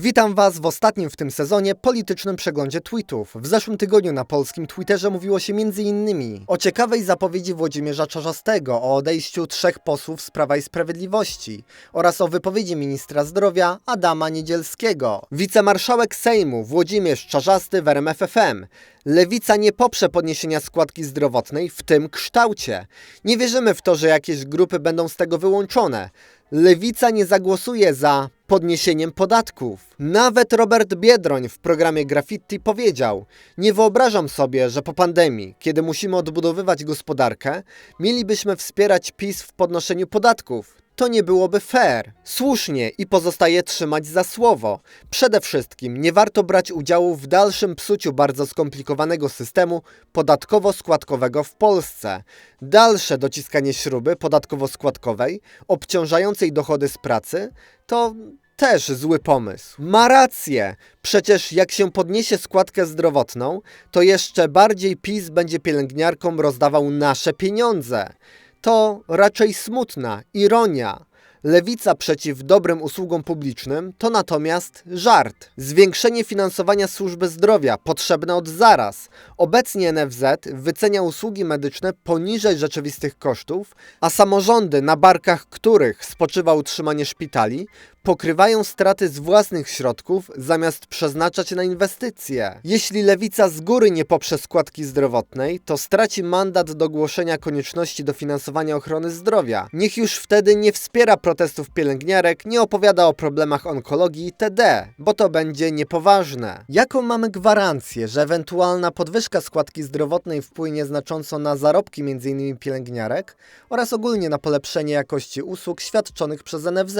Witam Was w ostatnim w tym sezonie politycznym przeglądzie tweetów. W zeszłym tygodniu na polskim Twitterze mówiło się m.in. o ciekawej zapowiedzi Włodzimierza Czarzastego o odejściu trzech posłów z Prawa i Sprawiedliwości oraz o wypowiedzi ministra zdrowia Adama Niedzielskiego. Wicemarszałek Sejmu Włodzimierz Czarzasty w RMFFM. Lewica nie poprze podniesienia składki zdrowotnej w tym kształcie. Nie wierzymy w to, że jakieś grupy będą z tego wyłączone. Lewica nie zagłosuje za podniesieniem podatków. Nawet Robert Biedroń w programie Graffiti powiedział: Nie wyobrażam sobie, że po pandemii, kiedy musimy odbudowywać gospodarkę, mielibyśmy wspierać PiS w podnoszeniu podatków. To nie byłoby fair. Słusznie i pozostaje trzymać za słowo. Przede wszystkim nie warto brać udziału w dalszym psuciu bardzo skomplikowanego systemu podatkowo-składkowego w Polsce. Dalsze dociskanie śruby podatkowo-składkowej, obciążającej dochody z pracy, to też zły pomysł. Ma rację. Przecież jak się podniesie składkę zdrowotną, to jeszcze bardziej PiS będzie pielęgniarkom rozdawał nasze pieniądze. To raczej smutna ironia. Lewica przeciw dobrym usługom publicznym to natomiast żart. Zwiększenie finansowania służby zdrowia potrzebne od zaraz. Obecnie NFZ wycenia usługi medyczne poniżej rzeczywistych kosztów, a samorządy, na barkach których spoczywa utrzymanie szpitali, pokrywają straty z własnych środków zamiast przeznaczać na inwestycje. Jeśli lewica z góry nie poprze składki zdrowotnej, to straci mandat do głoszenia konieczności dofinansowania ochrony zdrowia. Niech już wtedy nie wspiera protestów pielęgniarek, nie opowiada o problemach onkologii itd., bo to będzie niepoważne. Jaką mamy gwarancję, że ewentualna podwyżka składki zdrowotnej wpłynie znacząco na zarobki m.in. pielęgniarek oraz ogólnie na polepszenie jakości usług świadczonych przez NFZ?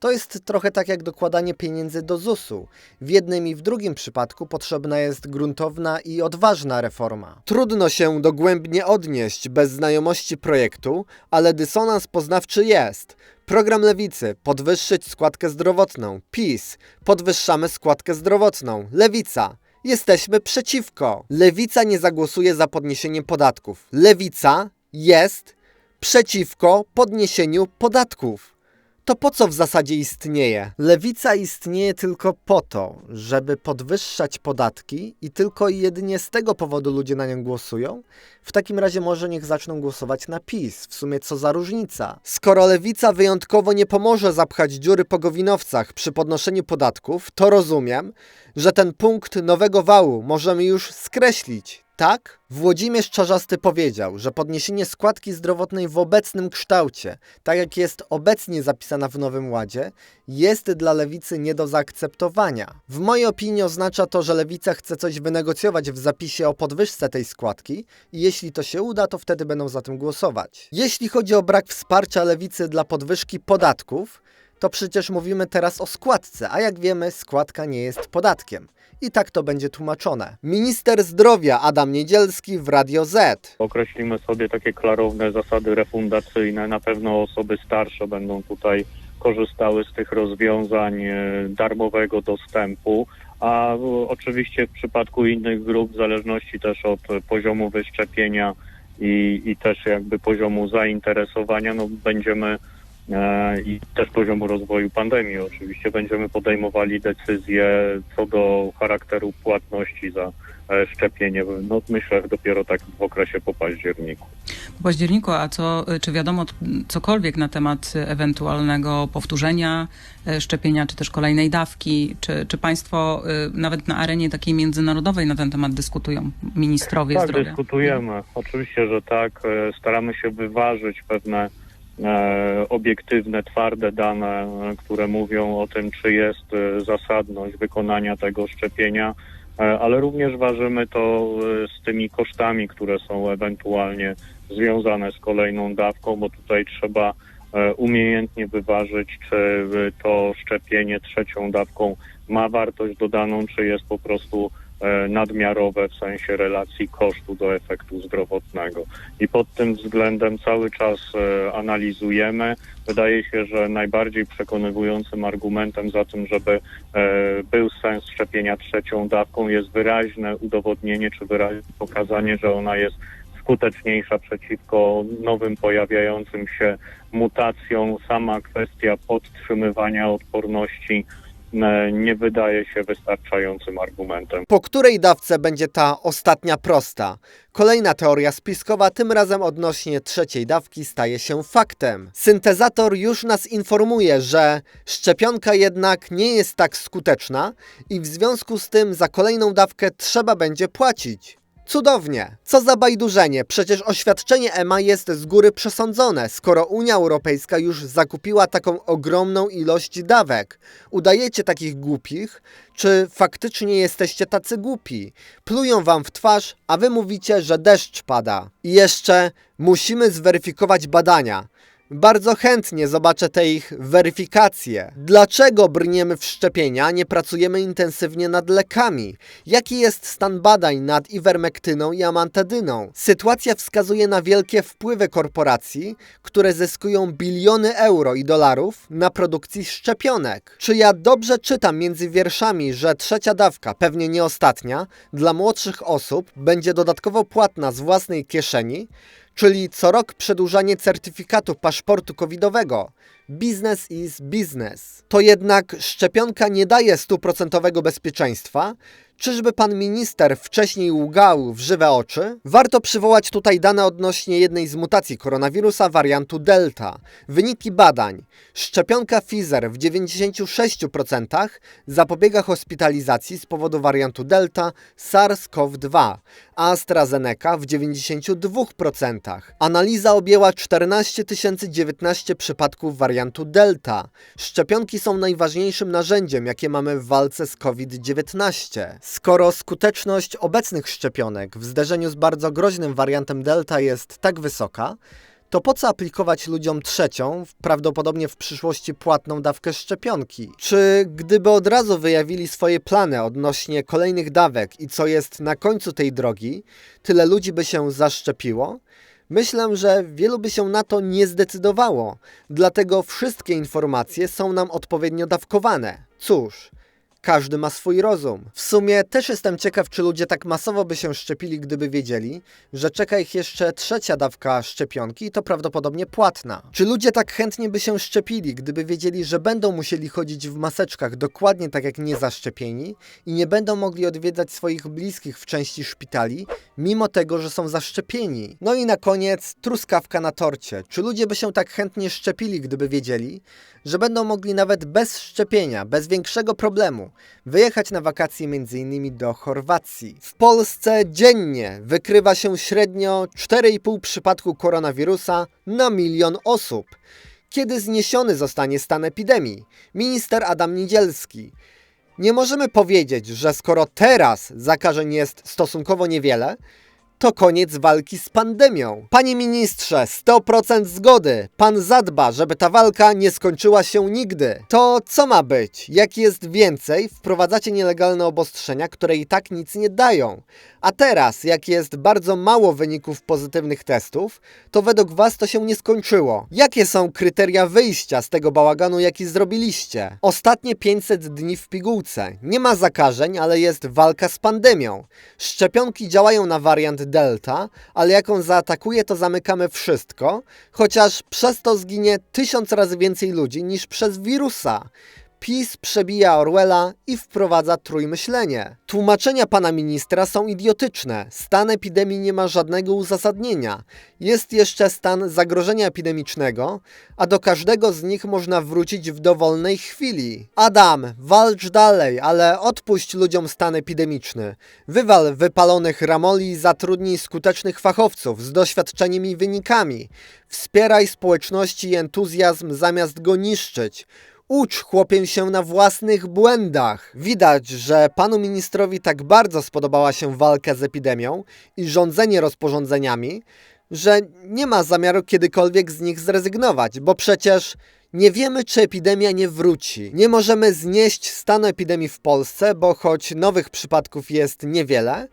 To jest trochę tak jak dokładanie pieniędzy do ZUS-u. W jednym i w drugim przypadku potrzebna jest gruntowna i odważna reforma. Trudno się dogłębnie odnieść bez znajomości projektu, ale dysonans poznawczy jest. Program Lewicy podwyższyć składkę zdrowotną. PiS podwyższamy składkę zdrowotną. Lewica jesteśmy przeciwko. Lewica nie zagłosuje za podniesieniem podatków. Lewica jest przeciwko podniesieniu podatków to po co w zasadzie istnieje? Lewica istnieje tylko po to, żeby podwyższać podatki i tylko i jedynie z tego powodu ludzie na nią głosują? W takim razie może niech zaczną głosować na PiS. W sumie co za różnica? Skoro lewica wyjątkowo nie pomoże zapchać dziury po gowinowcach przy podnoszeniu podatków, to rozumiem, że ten punkt nowego wału możemy już skreślić. Tak? Włodzimierz Czarzasty powiedział, że podniesienie składki zdrowotnej w obecnym kształcie, tak jak jest obecnie zapisana w Nowym Ładzie, jest dla lewicy nie do zaakceptowania. W mojej opinii oznacza to, że lewica chce coś wynegocjować w zapisie o podwyżce tej składki i jeśli to się uda, to wtedy będą za tym głosować. Jeśli chodzi o brak wsparcia lewicy dla podwyżki podatków, to przecież mówimy teraz o składce, a jak wiemy, składka nie jest podatkiem. I tak to będzie tłumaczone. Minister zdrowia Adam Niedzielski w Radio Z. Określimy sobie takie klarowne zasady refundacyjne. Na pewno osoby starsze będą tutaj korzystały z tych rozwiązań e, darmowego dostępu. A oczywiście w przypadku innych grup, w zależności też od poziomu wyszczepienia i, i też jakby poziomu zainteresowania, no będziemy E, i też poziomu rozwoju pandemii. Oczywiście będziemy podejmowali decyzje co do charakteru płatności za e, szczepienie. No myślę dopiero tak w okresie po październiku. Po październiku, a co, czy wiadomo cokolwiek na temat ewentualnego powtórzenia e, szczepienia, czy też kolejnej dawki? Czy, czy państwo nawet na arenie takiej międzynarodowej na ten temat dyskutują, ministrowie tak, zdrowia? Dyskutujemy. Oczywiście, że tak. Staramy się wyważyć pewne E, obiektywne, twarde dane, e, które mówią o tym, czy jest e, zasadność wykonania tego szczepienia, ale również ważymy to z tymi kosztami, które są ewentualnie związane z kolejną dawką, bo tutaj trzeba umiejętnie wyważyć, czy to szczepienie trzecią dawką ma wartość dodaną, czy jest po prostu E, nadmiarowe w sensie relacji kosztu do efektu zdrowotnego. I pod tym względem cały czas e, analizujemy. Wydaje się, że najbardziej przekonywującym argumentem za tym, żeby e, był sens szczepienia trzecią dawką jest wyraźne udowodnienie czy wyraźne pokazanie, że ona jest skuteczniejsza przeciwko nowym pojawiającym się mutacjom. Sama kwestia podtrzymywania odporności e, nie wydaje się wystarczającym argumentem. Po której dawce będzie ta ostatnia prosta? Kolejna teoria spiskowa, tym razem odnośnie trzeciej dawki, staje się faktem. Syntezator już nas informuje, że szczepionka jednak nie jest tak skuteczna i w związku z tym za kolejną dawkę trzeba będzie płacić. Cudownie. Co za bajdurzenie, przecież oświadczenie EMA jest z góry przesądzone, skoro Unia Europejska już zakupiła taką ogromną ilość dawek. Udajecie takich głupich, czy faktycznie jesteście tacy głupi? Plują wam w twarz, a wy mówicie, że deszcz pada. I jeszcze musimy zweryfikować badania. Bardzo chętnie zobaczę te ich weryfikacje. Dlaczego brniemy w szczepienia, nie pracujemy intensywnie nad lekami? Jaki jest stan badań nad iwermektyną i amantadyną? Sytuacja wskazuje na wielkie wpływy korporacji, które zyskują biliony euro i dolarów na produkcji szczepionek. Czy ja dobrze czytam między wierszami, że trzecia dawka, pewnie nie ostatnia, dla młodszych osób będzie dodatkowo płatna z własnej kieszeni? Czyli co rok przedłużanie certyfikatu paszportu covidowego. Business is business. To jednak szczepionka nie daje stuprocentowego bezpieczeństwa. Czyżby pan minister wcześniej łgał w żywe oczy? Warto przywołać tutaj dane odnośnie jednej z mutacji koronawirusa wariantu Delta. Wyniki badań. Szczepionka Pfizer w 96% zapobiega hospitalizacji z powodu wariantu Delta SARS-CoV-2, a AstraZeneca w 92%. Analiza objęła 14 019 przypadków wariantu Delta. Szczepionki są najważniejszym narzędziem, jakie mamy w walce z COVID-19. Skoro skuteczność obecnych szczepionek w zderzeniu z bardzo groźnym wariantem Delta jest tak wysoka, to po co aplikować ludziom trzecią, prawdopodobnie w przyszłości płatną dawkę szczepionki? Czy gdyby od razu wyjawili swoje plany odnośnie kolejnych dawek i co jest na końcu tej drogi, tyle ludzi by się zaszczepiło? Myślę, że wielu by się na to nie zdecydowało, dlatego wszystkie informacje są nam odpowiednio dawkowane. Cóż, każdy ma swój rozum. W sumie też jestem ciekaw, czy ludzie tak masowo by się szczepili, gdyby wiedzieli, że czeka ich jeszcze trzecia dawka szczepionki i to prawdopodobnie płatna. Czy ludzie tak chętnie by się szczepili, gdyby wiedzieli, że będą musieli chodzić w maseczkach dokładnie tak jak niezaszczepieni i nie będą mogli odwiedzać swoich bliskich w części szpitali, mimo tego, że są zaszczepieni? No i na koniec truskawka na torcie. Czy ludzie by się tak chętnie szczepili, gdyby wiedzieli, że będą mogli nawet bez szczepienia, bez większego problemu wyjechać na wakacje m.in. do Chorwacji. W Polsce dziennie wykrywa się średnio 4,5 przypadku koronawirusa na milion osób. Kiedy zniesiony zostanie stan epidemii? Minister Adam Niedzielski. Nie możemy powiedzieć, że skoro teraz zakażeń jest stosunkowo niewiele, to koniec walki z pandemią. Panie ministrze, 100% zgody. Pan zadba, żeby ta walka nie skończyła się nigdy. To co ma być? Jak jest więcej, wprowadzacie nielegalne obostrzenia, które i tak nic nie dają. A teraz, jak jest bardzo mało wyników pozytywnych testów, to według Was to się nie skończyło. Jakie są kryteria wyjścia z tego bałaganu, jaki zrobiliście? Ostatnie 500 dni w pigułce. Nie ma zakażeń, ale jest walka z pandemią. Szczepionki działają na wariant Delta, ale jak on zaatakuje, to zamykamy wszystko, chociaż przez to zginie tysiąc razy więcej ludzi niż przez wirusa. PiS przebija Orwella i wprowadza trójmyślenie. Tłumaczenia pana ministra są idiotyczne. Stan epidemii nie ma żadnego uzasadnienia. Jest jeszcze stan zagrożenia epidemicznego, a do każdego z nich można wrócić w dowolnej chwili. Adam, walcz dalej, ale odpuść ludziom stan epidemiczny. Wywal wypalonych ramoli i zatrudnij skutecznych fachowców z doświadczeniem i wynikami. Wspieraj społeczności i entuzjazm zamiast go niszczyć. Ucz chłopię się na własnych błędach. Widać, że panu ministrowi tak bardzo spodobała się walka z epidemią i rządzenie rozporządzeniami, że nie ma zamiaru kiedykolwiek z nich zrezygnować, bo przecież nie wiemy, czy epidemia nie wróci. Nie możemy znieść stanu epidemii w Polsce, bo choć nowych przypadków jest niewiele,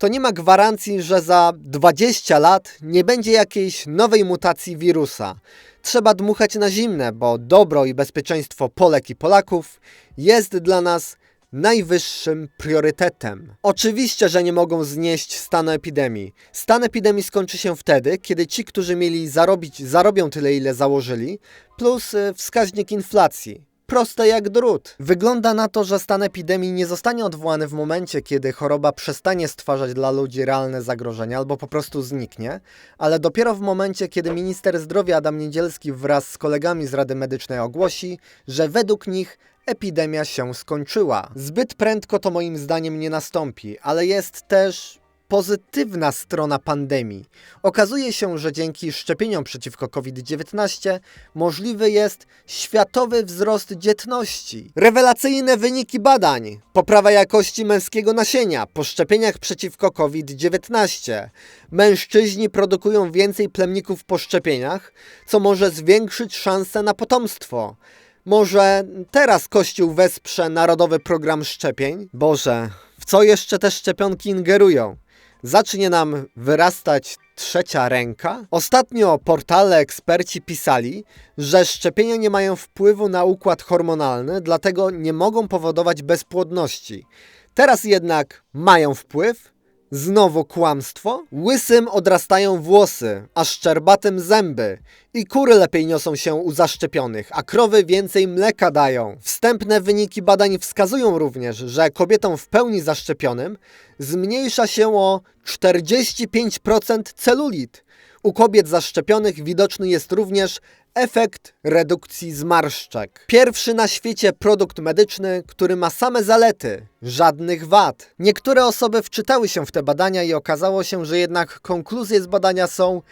to nie ma gwarancji, że za 20 lat nie będzie jakiejś nowej mutacji wirusa. Trzeba dmuchać na zimne, bo dobro i bezpieczeństwo Polek i Polaków jest dla nas najwyższym priorytetem. Oczywiście, że nie mogą znieść stanu epidemii. Stan epidemii skończy się wtedy, kiedy ci, którzy mieli zarobić, zarobią tyle, ile założyli, plus y, wskaźnik inflacji. Proste jak drut. Wygląda na to, że stan epidemii nie zostanie odwołany w momencie, kiedy choroba przestanie stwarzać dla ludzi realne zagrożenia albo po prostu zniknie, ale dopiero w momencie, kiedy minister zdrowia Adam Niedzielski wraz z kolegami z Rady Medycznej ogłosi, że według nich epidemia się skończyła. Zbyt prędko to moim zdaniem nie nastąpi, ale jest też pozytywna strona pandemii. Okazuje się, że dzięki szczepieniom przeciwko COVID-19 możliwy jest światowy wzrost dzietności. Rewelacyjne wyniki badań, poprawa jakości męskiego nasienia po szczepieniach przeciwko COVID-19. Mężczyźni produkują więcej plemników po szczepieniach, co może zwiększyć szanse na potomstwo. Może teraz Kościół wesprze Narodowy Program Szczepień? Boże, w co jeszcze te szczepionki ingerują? Zacznie nam wyrastać trzecia ręka? Ostatnio portale eksperci pisali, że szczepienia nie mają wpływu na układ hormonalny, dlatego nie mogą powodować bezpłodności. Teraz jednak mają wpływ? Znowu kłamstwo? Łysym odrastają włosy, a szczerbatym zęby. I kury lepiej niosą się u zaszczepionych, a krowy więcej mleka dają. Wstępne wyniki badań wskazują również, że kobietom w pełni zaszczepionym zmniejsza się o 45% celulit. U kobiet zaszczepionych widoczny jest również efekt redukcji zmarszczek. Pierwszy na świecie produkt medyczny, który ma same zalety, żadnych wad. Niektóre osoby wczytały się w te badania i okazało się, że jednak konkluzje z badania są,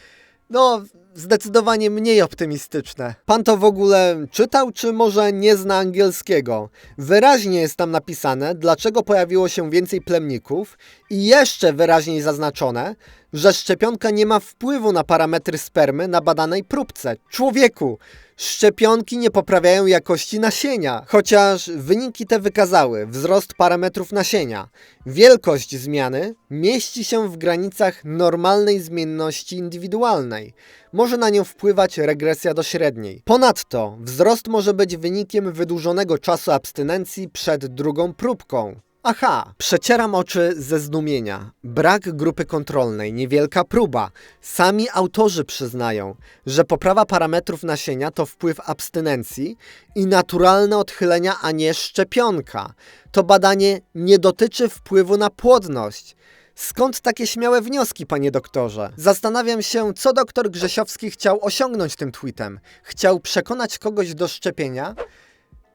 no, zdecydowanie mniej optymistyczne. Pan to w ogóle czytał, czy może nie zna angielskiego? Wyraźnie jest tam napisane, dlaczego pojawiło się więcej plemników i jeszcze wyraźniej zaznaczone, że szczepionka nie ma wpływu na parametry spermy na badanej próbce. Człowieku, szczepionki nie poprawiają jakości nasienia, chociaż wyniki te wykazały wzrost parametrów nasienia. Wielkość zmiany mieści się w granicach normalnej zmienności indywidualnej. Może na nią wpływać regresja do średniej. Ponadto wzrost może być wynikiem wydłużonego czasu abstynencji przed drugą próbką. Aha, przecieram oczy ze zdumienia. Brak grupy kontrolnej, niewielka próba. Sami autorzy przyznają, że poprawa parametrów nasienia to wpływ abstynencji i naturalne odchylenia, a nie szczepionka. To badanie nie dotyczy wpływu na płodność. Skąd takie śmiałe wnioski, panie doktorze? Zastanawiam się, co doktor Grzesiowski chciał osiągnąć tym tweetem. Chciał przekonać kogoś do szczepienia?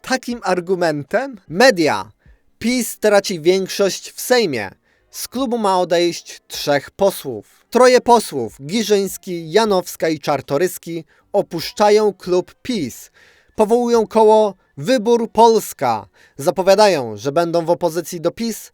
Takim argumentem? Media. PiS traci większość w Sejmie. Z klubu ma odejść trzech posłów. Troje posłów, Giżyński, Janowska i Czartoryski, opuszczają klub PiS. Powołują koło Wybór Polska. Zapowiadają, że będą w opozycji do PiS,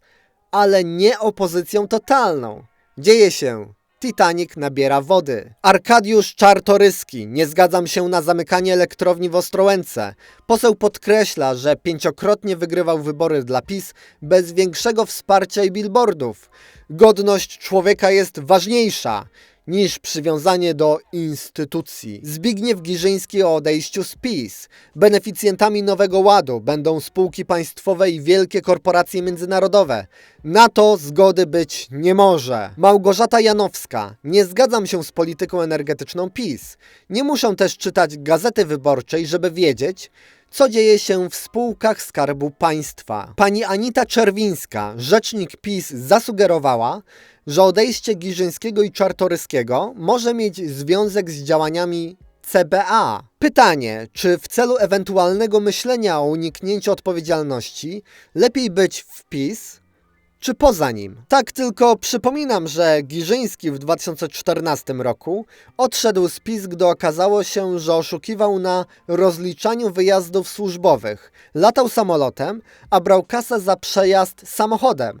ale nie opozycją totalną. Dzieje się. Titanic nabiera wody. Arkadiusz Czartoryski. Nie zgadzam się na zamykanie elektrowni w Ostrołęce. Poseł podkreśla, że pięciokrotnie wygrywał wybory dla PiS bez większego wsparcia i billboardów. Godność człowieka jest ważniejsza niż przywiązanie do instytucji. Zbigniew Giżyński o odejściu z PiS. Beneficjentami Nowego Ładu będą spółki państwowe i wielkie korporacje międzynarodowe. Na to zgody być nie może. Małgorzata Janowska. Nie zgadzam się z polityką energetyczną PiS. Nie muszę też czytać Gazety Wyborczej, żeby wiedzieć, co dzieje się w spółkach Skarbu Państwa. Pani Anita Czerwińska, rzecznik PiS, zasugerowała, że odejście Giżyńskiego i Czartoryskiego może mieć związek z działaniami CBA. Pytanie, czy w celu ewentualnego myślenia o uniknięciu odpowiedzialności lepiej być w PiS czy poza nim. Tak tylko przypominam, że Giżyński w 2014 roku odszedł z PiS, gdy okazało się, że oszukiwał na rozliczaniu wyjazdów służbowych. Latał samolotem, a brał kasę za przejazd samochodem.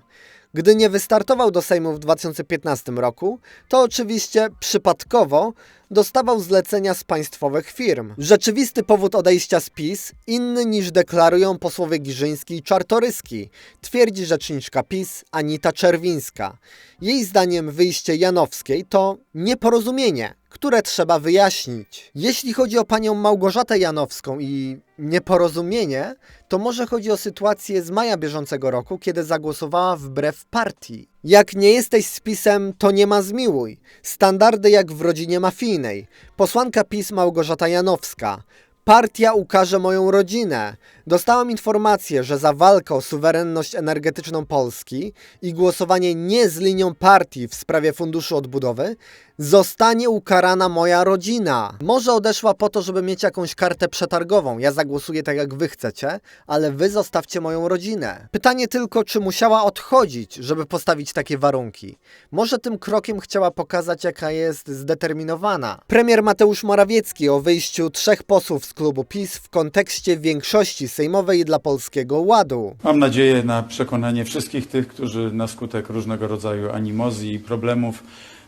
Gdy nie wystartował do Sejmu w 2015 roku, to oczywiście przypadkowo dostawał zlecenia z państwowych firm. Rzeczywisty powód odejścia z PiS inny niż deklarują posłowie Giżyński i Czartoryski, twierdzi rzeczniczka PiS Anita Czerwińska. Jej zdaniem wyjście Janowskiej to nieporozumienie, które trzeba wyjaśnić. Jeśli chodzi o panią Małgorzatę Janowską i nieporozumienie, to może chodzi o sytuację z maja bieżącego roku, kiedy zagłosowała wbrew partii. Jak nie jesteś z PiSem, to nie ma zmiłuj. Standardy jak w rodzinie mafijnej. Posłanka PiS Małgorzata Janowska. Partia ukaże moją rodzinę. Dostałam informację, że za walkę o suwerenność energetyczną Polski i głosowanie nie z linią partii w sprawie funduszu odbudowy zostanie ukarana moja rodzina. Może odeszła po to, żeby mieć jakąś kartę przetargową. Ja zagłosuję tak jak wy chcecie, ale wy zostawcie moją rodzinę. Pytanie tylko, czy musiała odchodzić, żeby postawić takie warunki. Może tym krokiem chciała pokazać, jaka jest zdeterminowana. Premier Mateusz Morawiecki o wyjściu trzech posłów z klubu PiS w kontekście większości sejmowej dla Polskiego Ładu. Mam nadzieję na przekonanie wszystkich tych, którzy na skutek różnego rodzaju animozji i problemów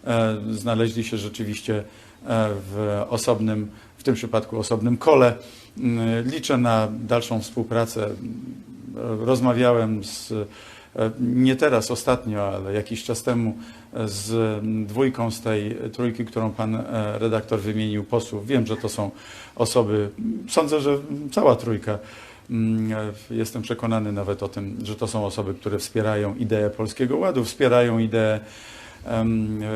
e, znaleźli się rzeczywiście e, w osobnym, w tym przypadku osobnym kole. Mm, Liczę na dalszą współpracę. E, Rozmawiałem z, e, nie teraz ostatnio, ale jakiś czas temu e, z dwójką z tej trójki, którą pan e, redaktor wymienił posłów. Wiem, że to są osoby, sądzę, że cała trójka Mm, e, Jestem przekonany nawet o tym, że to są osoby, które wspierają ideę Polskiego Ładu, wspierają ideę e,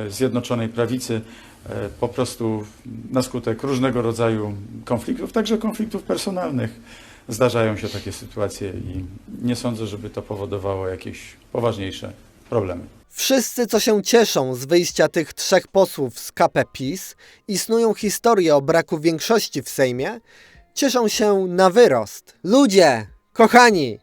Zjednoczonej Prawicy e, po prostu na skutek różnego rodzaju konfliktów, także konfliktów personalnych. Zdarzają się takie sytuacje i nie sądzę, żeby to powodowało jakieś poważniejsze problemy. Wszyscy, co się cieszą z wyjścia tych trzech posłów z KP PiS i snują historię o braku większości w Sejmie, cieszą się na wyrost. Ludzie, kochani,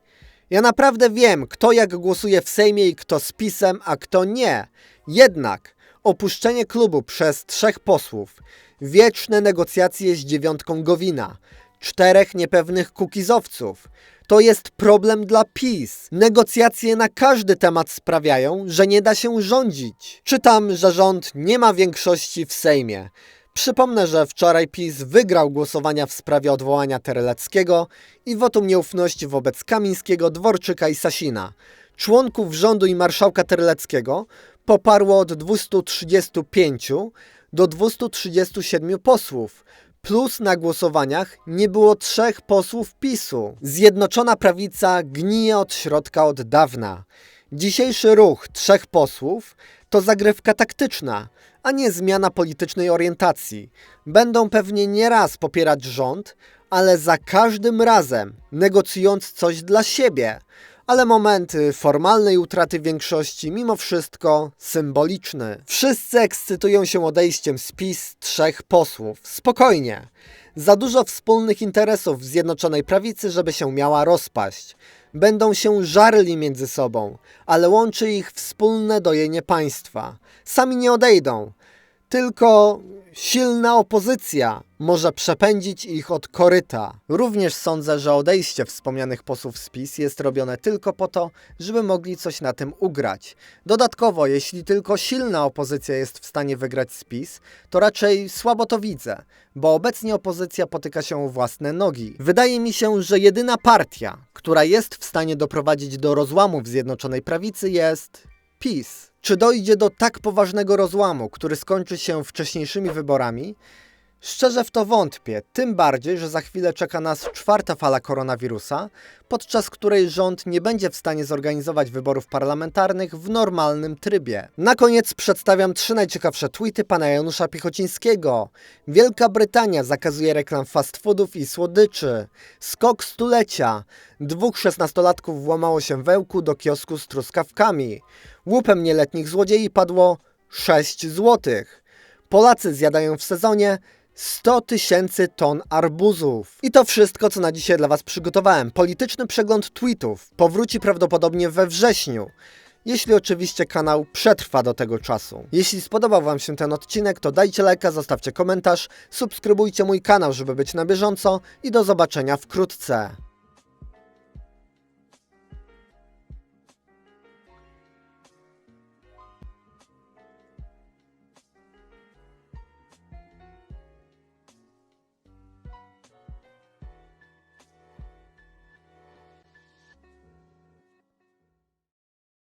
ja naprawdę wiem, kto jak głosuje w Sejmie i kto z PiSem, a kto nie. Jednak opuszczenie klubu przez trzech posłów, wieczne negocjacje z dziewiątką Gowina, czterech niepewnych kukizowców, to jest problem dla PiS. Negocjacje na każdy temat sprawiają, że nie da się rządzić. Czytam, że rząd nie ma większości w Sejmie. Przypomnę, że wczoraj PiS wygrał głosowania w sprawie odwołania Tereleckiego i wotum nieufności wobec Kamińskiego, Dworczyka i Sasina. Członków rządu i marszałka Tereleckiego poparło od 235 do 237 posłów. Plus na głosowaniach nie było trzech posłów PiSu. Zjednoczona prawica gnije od środka od dawna. Dzisiejszy ruch trzech posłów to zagrywka taktyczna, a nie zmiana politycznej orientacji. Będą pewnie nieraz popierać rząd, ale za każdym razem negocjując coś dla siebie. Ale momenty formalnej utraty większości mimo wszystko symboliczny. Wszyscy ekscytują się odejściem z PiS trzech posłów. Spokojnie. Za dużo wspólnych interesów w Zjednoczonej Prawicy, żeby się miała rozpaść. Będą się żarli między sobą, ale łączy ich wspólne dojenie państwa. Sami nie odejdą. Tylko silna opozycja może przepędzić ich od koryta. Również sądzę, że odejście wspomnianych posłów z PiS jest robione tylko po to, żeby mogli coś na tym ugrać. Dodatkowo, jeśli tylko silna opozycja jest w stanie wygrać z PiS, to raczej słabo to widzę, bo obecnie opozycja potyka się o własne nogi. Wydaje mi się, że jedyna partia, która jest w stanie doprowadzić do rozłamu w Zjednoczonej Prawicy jest PiS. Czy dojdzie do tak poważnego rozłamu, który skończy się wcześniejszymi wyborami? Szczerze w to wątpię, tym bardziej, że za chwilę czeka nas czwarta fala koronawirusa, podczas której rząd nie będzie w stanie zorganizować wyborów parlamentarnych w normalnym trybie. Na koniec przedstawiam trzy najciekawsze tweety pana Janusza Piechocińskiego. Wielka Brytania zakazuje reklam fast foodów i słodyczy. Skok stulecia. Dwóch szesnastolatków włamało się wełku do kiosku z truskawkami. Łupem nieletnich złodziei padło 6 złotych. Polacy zjadają w sezonie 100 tysięcy ton arbuzów. I to wszystko, co na dzisiaj dla Was przygotowałem. Polityczny przegląd tweetów powróci prawdopodobnie we wrześniu. Jeśli oczywiście kanał przetrwa do tego czasu. Jeśli spodobał Wam się ten odcinek, to dajcie lajka, zostawcie komentarz, subskrybujcie mój kanał, żeby być na bieżąco i do zobaczenia wkrótce.